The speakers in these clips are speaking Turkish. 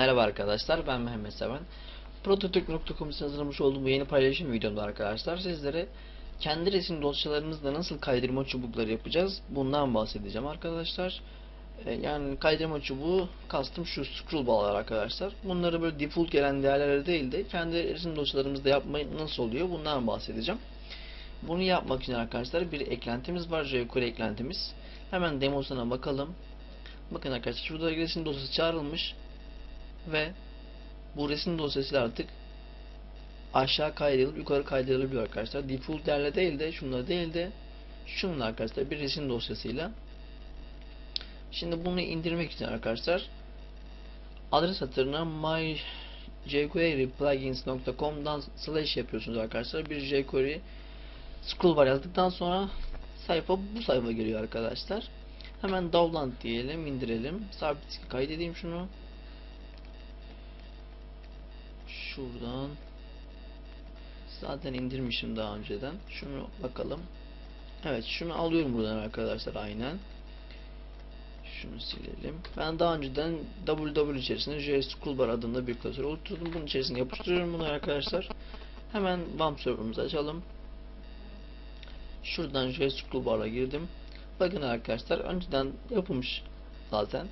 Merhaba arkadaşlar ben Mehmet Seven. Prototürk.com için hazırlamış olduğum bu yeni paylaşım videomda arkadaşlar sizlere kendi resim dosyalarımızda nasıl kaydırma çubukları yapacağız bundan bahsedeceğim arkadaşlar. Ee, Yani kaydırma çubuğu kastım şu scroll bağlar arkadaşlar. Bunları böyle default gelen değerlere değil de kendi resim dosyalarımızda yapmayı nasıl oluyor bundan bahsedeceğim. Bunu yapmak için arkadaşlar bir eklentimiz var jQuery eklentimiz. Hemen demosuna bakalım. Bakın arkadaşlar şurada resim dosyası çağrılmış ve bu resim dosyası artık aşağı kaydırılıp yukarı kaydırılabiliyor arkadaşlar. Default değerle değil de şunla değil de şununla arkadaşlar bir resim dosyasıyla. Şimdi bunu indirmek için arkadaşlar adres satırına myjqueryplugins.com'dan slash yapıyorsunuz arkadaşlar. Bir jQuery scroll bar yazdıktan sonra sayfa bu sayfa geliyor arkadaşlar. Hemen download diyelim, indirelim. Sabit kaydedeyim şunu. Şuradan zaten indirmişim daha önceden. Şunu bakalım. Evet, şunu alıyorum buradan arkadaşlar aynen. Şunu silelim. Ben daha önceden www içerisinde JSchoolbar adında bir klasör oluşturdum. Bunun içerisine yapıştırıyorum bunu arkadaşlar. Hemen WAMP serverımızı açalım. Şuradan JSchoolbar'a girdim. Bakın arkadaşlar önceden yapılmış zaten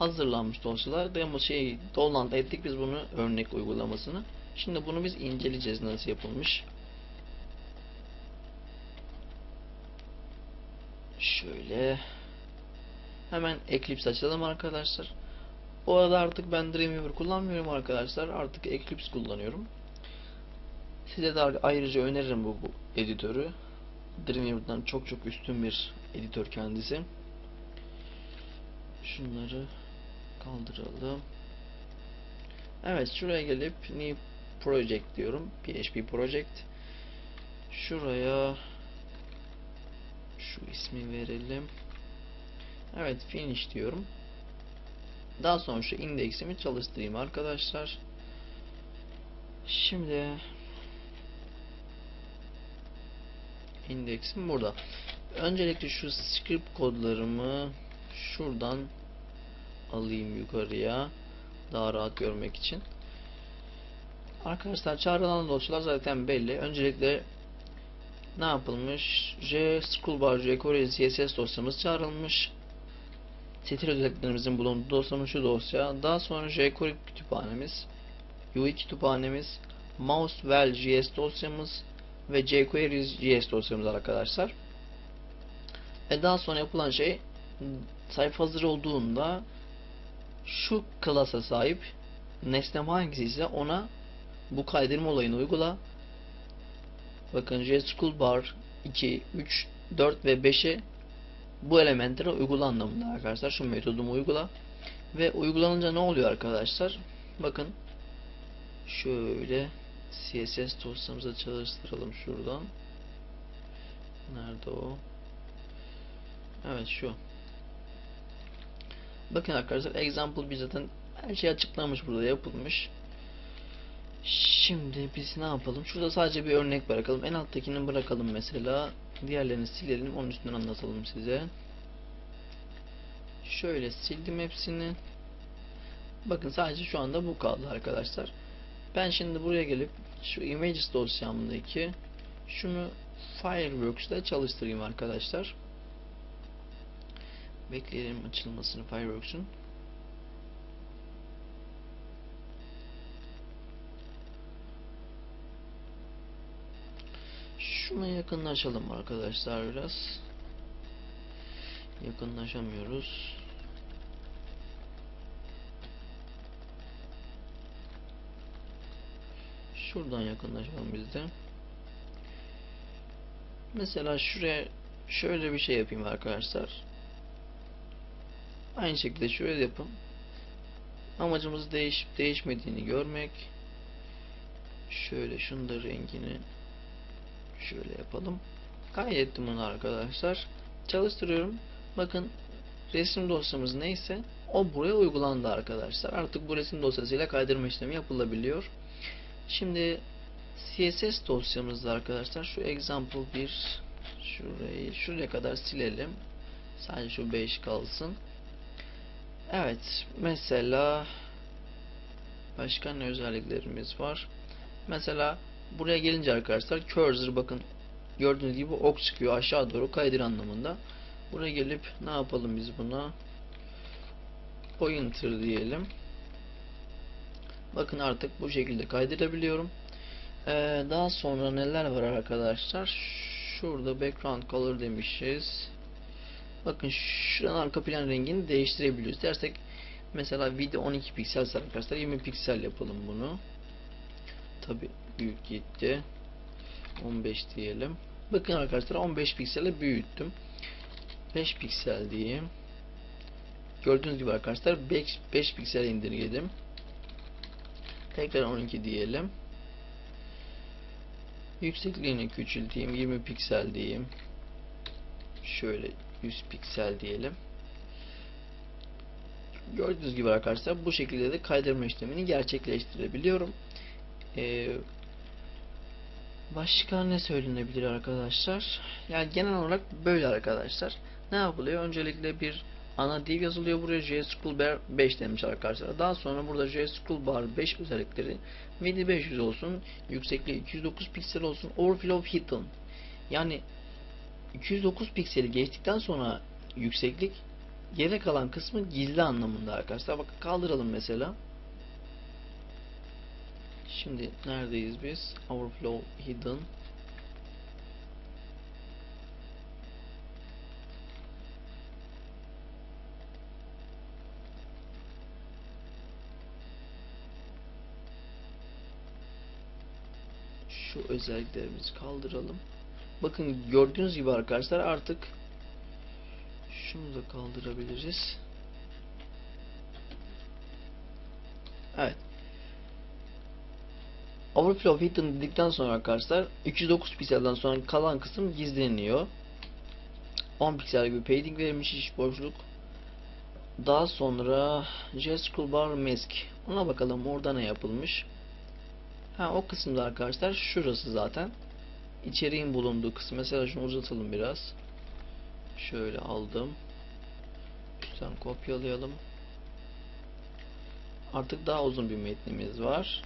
hazırlanmış dosyalar demo şey download ettik biz bunu örnek uygulamasını. Şimdi bunu biz inceleyeceğiz nasıl yapılmış. Şöyle hemen Eclipse açalım arkadaşlar. Bu arada artık ben Dreamweaver kullanmıyorum arkadaşlar. Artık Eclipse kullanıyorum. Size de ayrıca öneririm bu, bu editörü. Dreamweaver'dan çok çok üstün bir editör kendisi. Şunları kaldıralım. Evet şuraya gelip new project diyorum. PHP project. Şuraya şu ismi verelim. Evet finish diyorum. Daha sonra şu indeksimi çalıştırayım arkadaşlar. Şimdi indeksim burada. Öncelikle şu script kodlarımı şuradan alayım yukarıya daha rahat görmek için. Arkadaşlar çağrılan dosyalar zaten belli. Öncelikle ne yapılmış? J Schoolbar jQuery CSS dosyamız çağrılmış. Stil özelliklerimizin bulunduğu dosyamız şu dosya. Daha sonra jQuery kütüphanemiz, UI kütüphanemiz, MouseWell JS dosyamız ve jQuery JS dosyamız arkadaşlar. Ve daha sonra yapılan şey sayfa hazır olduğunda şu klasa sahip nesnem hangisi ise ona bu kaydırma olayını uygula. Bakın JSchoolBar 2, 3, 4 ve 5'e bu elementleri uygula anlamında arkadaşlar. Şu metodumu uygula. Ve uygulanınca ne oluyor arkadaşlar? Bakın şöyle CSS dosyamızı çalıştıralım şuradan. Nerede o? Evet şu. Bakın arkadaşlar example bir zaten her şey açıklanmış burada yapılmış. Şimdi biz ne yapalım? Şurada sadece bir örnek bırakalım. En alttakini bırakalım mesela. Diğerlerini silelim. Onun üstünden anlatalım size. Şöyle sildim hepsini. Bakın sadece şu anda bu kaldı arkadaşlar. Ben şimdi buraya gelip şu images dosyamdaki şunu Fireworks'da çalıştırayım arkadaşlar. Bekleyelim açılmasını Fireworks'un. Şuna yakınlaşalım arkadaşlar biraz. Yakınlaşamıyoruz. Şuradan yakınlaşalım biz de. Mesela şuraya şöyle bir şey yapayım arkadaşlar. Aynı şekilde şöyle yapın. Amacımız değişip değişmediğini görmek. Şöyle şunu da rengini şöyle yapalım. Kaydettim bunu arkadaşlar. Çalıştırıyorum. Bakın resim dosyamız neyse o buraya uygulandı arkadaşlar. Artık bu resim dosyasıyla kaydırma işlemi yapılabiliyor. Şimdi CSS dosyamızda arkadaşlar şu example 1 şurayı şuraya kadar silelim. Sadece şu 5 kalsın. Evet mesela Başka ne özelliklerimiz var? Mesela buraya gelince arkadaşlar cursor bakın gördüğünüz gibi ok çıkıyor aşağı doğru kaydır anlamında. Buraya gelip ne yapalım biz buna? Pointer diyelim. Bakın artık bu şekilde kaydırabiliyorum. Ee, daha sonra neler var arkadaşlar? Şurada background color demişiz. Bakın şuranın arka plan rengini değiştirebiliyoruz. Dersek mesela video 12 piksel arkadaşlar 20 piksel yapalım bunu. Tabi büyük gitti. 15 diyelim. Bakın arkadaşlar 15 piksele büyüttüm. 5 piksel diyeyim. Gördüğünüz gibi arkadaşlar 5, 5 piksel indirgedim. Tekrar 12 diyelim. Yüksekliğini küçülteyim. 20 piksel diyeyim. Şöyle 100 piksel diyelim. Gördüğünüz gibi arkadaşlar bu şekilde de kaydırma işlemini gerçekleştirebiliyorum. Ee, başka ne söylenebilir arkadaşlar? Yani genel olarak böyle arkadaşlar. Ne yapılıyor? Öncelikle bir ana div yazılıyor buraya JSQL bar 5 demiş arkadaşlar. Daha sonra burada JSQL bar 5 özellikleri midi 500 olsun, yüksekliği 209 piksel olsun, overflow hidden. Yani 209 pikseli geçtikten sonra yükseklik geri kalan kısmı gizli anlamında arkadaşlar. Bakın kaldıralım mesela. Şimdi neredeyiz biz? Overflow hidden. Şu özelliklerimizi kaldıralım. Bakın gördüğünüz gibi arkadaşlar artık şunu da kaldırabiliriz. Evet. Overflow hidden dedikten sonra arkadaşlar 209 pikselden sonra kalan kısım gizleniyor. 10 piksel gibi padding verilmiş iç boşluk. Daha sonra JSQL bar mask. Ona bakalım orada ne yapılmış. Ha o kısımda arkadaşlar şurası zaten. İçeriğin bulunduğu kısım. Mesela şunu uzatalım biraz. Şöyle aldım. Üstten kopyalayalım. Artık daha uzun bir metnimiz var.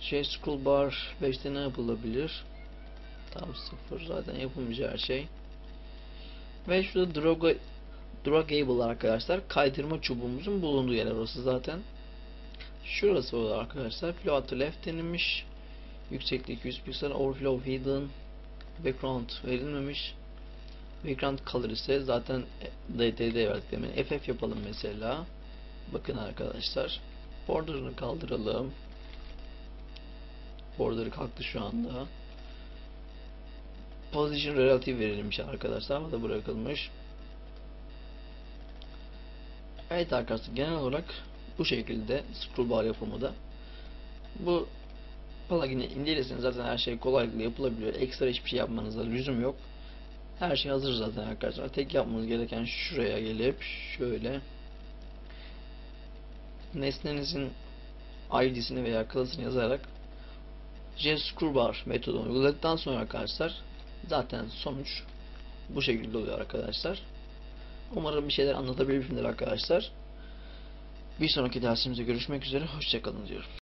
Şey scroll bar 5'te ne yapılabilir? Tam sıfır zaten yapılmayacak her şey. Ve şurada droga, dragable arkadaşlar kaydırma çubuğumuzun bulunduğu yer orası zaten. Şurası o arkadaşlar. Flow to left denilmiş. Yükseklik 200 piksel. Overflow hidden. Background verilmemiş. Background color ise zaten DTD verdik demin. FF yapalım mesela. Bakın arkadaşlar. Border'ını kaldıralım. Border kalktı şu anda. Position relative verilmiş arkadaşlar. Bu da bırakılmış. Evet arkadaşlar genel olarak bu şekilde scroll bar yapımı da. Bu plugin'i indirirseniz zaten her şey kolaylıkla yapılabiliyor. Ekstra hiçbir şey yapmanıza lüzum yok. Her şey hazır zaten arkadaşlar. Tek yapmanız gereken şuraya gelip şöyle nesnenizin ID'sini veya klasını yazarak JScrewBar metodunu uyguladıktan sonra arkadaşlar zaten sonuç bu şekilde oluyor arkadaşlar. Umarım bir şeyler anlatabilmişimdir arkadaşlar. Bir sonraki dersimizde görüşmek üzere. Hoşçakalın diyorum.